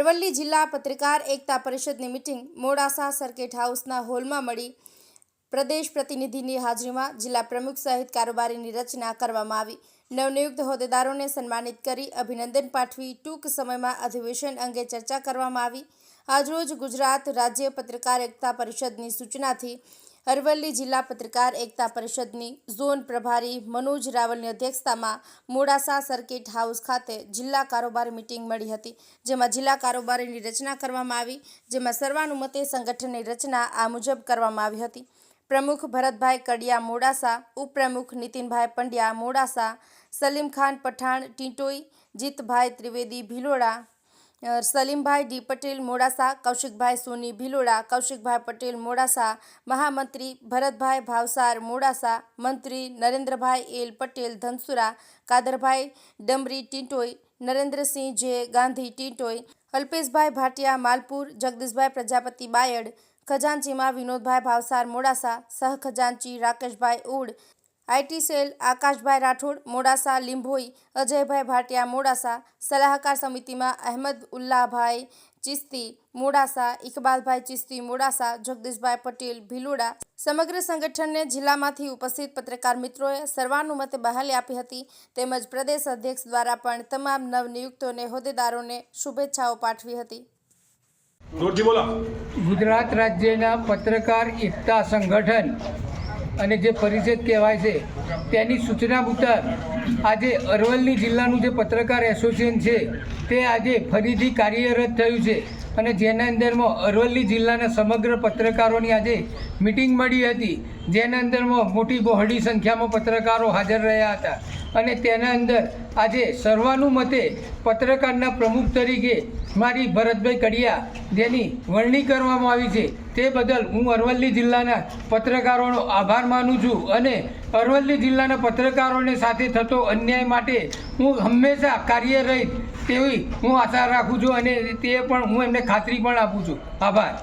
અરવલ્લી જિલ્લા પત્રકાર એકતા પરિષદની મિટિંગ મોડાસા સર્કિટ હાઉસના હોલમાં મળી. પ્રદેશ પ્રતિનિધિની હાજરીમાં જિલ્લા પ્રમુખ સહિત કારોબારીની રચના કરવામાં આવી. નવનિયુક્ત હોદ્દેદારોને સન્માનિત કરી અભિનંદન પાઠવી ટૂંક સમયમાં અધિવેશન અંગે ચર્ચા કરવામાં આવી. આજરોજ ગુજરાત રાજ્ય પત્રકાર એકતા પરિષદની સૂચનાથી અરવલ્લી જિલ્લા પત્રકાર એકતા પરિષદની ઝોન પ્રભારી મનોજ રાવલની અધ્યક્ષતામાં મોડાસા સર્કિટ હાઉસ ખાતે જિલ્લા કારોબારી મિટિંગ મળી હતી, જેમાં જિલ્લા કારોબારીની રચના કરવામાં આવી, જેમાં સર્વાનુમતે સંગઠનની રચના આ મુજબ કરવામાં આવી હતી. પ્રમુખ ભરતભાઈ કડિયા મોડાસા, ઉપપ્રમુખ નીતિનભાઈ પંડ્યા મોડાસા સલીમ ખાન પઠાણ, ટીંટોઈ, જીતભાઈ ત્રિવેદી ભિલોડા સલીમભાઈ ડી પટેલ, મોડાસા, કૌશિકભાઈ સોની ભિલોડા, કૌશિકભાઈ પટેલ, મોડાસા, મહામંત્રી ભરતભાઈ ભાવસાર, મોડાસા, મંત્રી નરેન્દ્રભાઈ એલ પટેલ, ધનસુરા, કાદરભાઈ ડમરી ટીંટોઈ, નરેન્દ્રસિંહ જે ગાંધી ટીંટોઈ, અલ્પેશભાઈ ભાટિયા માલપુર, જગદીશભાઈ પ્રજાપતિ બાયડ, ખજાનચીમાં વિનોદભાઈ ભાવસાર, મોડાસા, સહ ખજાનચી રાકેશભાઈ ઉડ આઈટી સેલ આકાશભાઈ રાઠોડ મોડાસા લીંભોઈ અજયભાઈ ભાટિયા મોડાસા સલાહકાર સમિતિમાં અહેમદ ઉલ્લાભાઈ ચિસ્તી મોડાસા ઇકબાલભાઈ ચિસ્તી મોડાસા જગદીશભાઈ પટેલ ભીલોડા સમગ્ર સંગઠનને જિલ્લામાંથી ઉપસ્થિત પત્રકાર મિત્રોએ સર્વાનુમતે બહાલી આપી હતી. તેમજ પ્રદેશ અધ્યક્ષ દ્વારા પણ તમામ નવનિયુક્તોને હોદ્દેદારોને શુભેચ્છાઓ પાઠવી હતી. ગુજરાત રાજ્યના પત્રકાર એકતા સંગઠન અને જે પરિષદ કહેવાય છે, તેની સૂચના મુજબ આજે અરવલ્લી જિલ્લાનું જે પત્રકાર એસોસિએશન છે, તે આજે ફરીથી કાર્યરત થયું છે અને જેના અંદરમાં અરવલ્લી જિલ્લાના સમગ્ર પત્રકારોની આજે મિટિંગ મળી હતી. જેના અંદરમાં મોટી બહોળી સંખ્યામાં પત્રકારો હાજર રહ્યા હતા. અને તેના અંદર આજે સર્વાનુમતે પત્રકારના પ્રમુખ તરીકે મારી ભરતભાઈ કડિયા જેની વરણી કરવામાં આવી છે. તે બદલ હું અરવલ્લી જિલ્લાના પત્રકારોનો આભાર માનું છું અને અરવલ્લી જિલ્લાના પત્રકારોને સાથે થતો અન્યાય માટે હું હંમેશા કાર્યરહિત તેવી હું આશા રાખું છું અને તે પણ હું એમને ખાતરી પણ આપું છું. આભાર.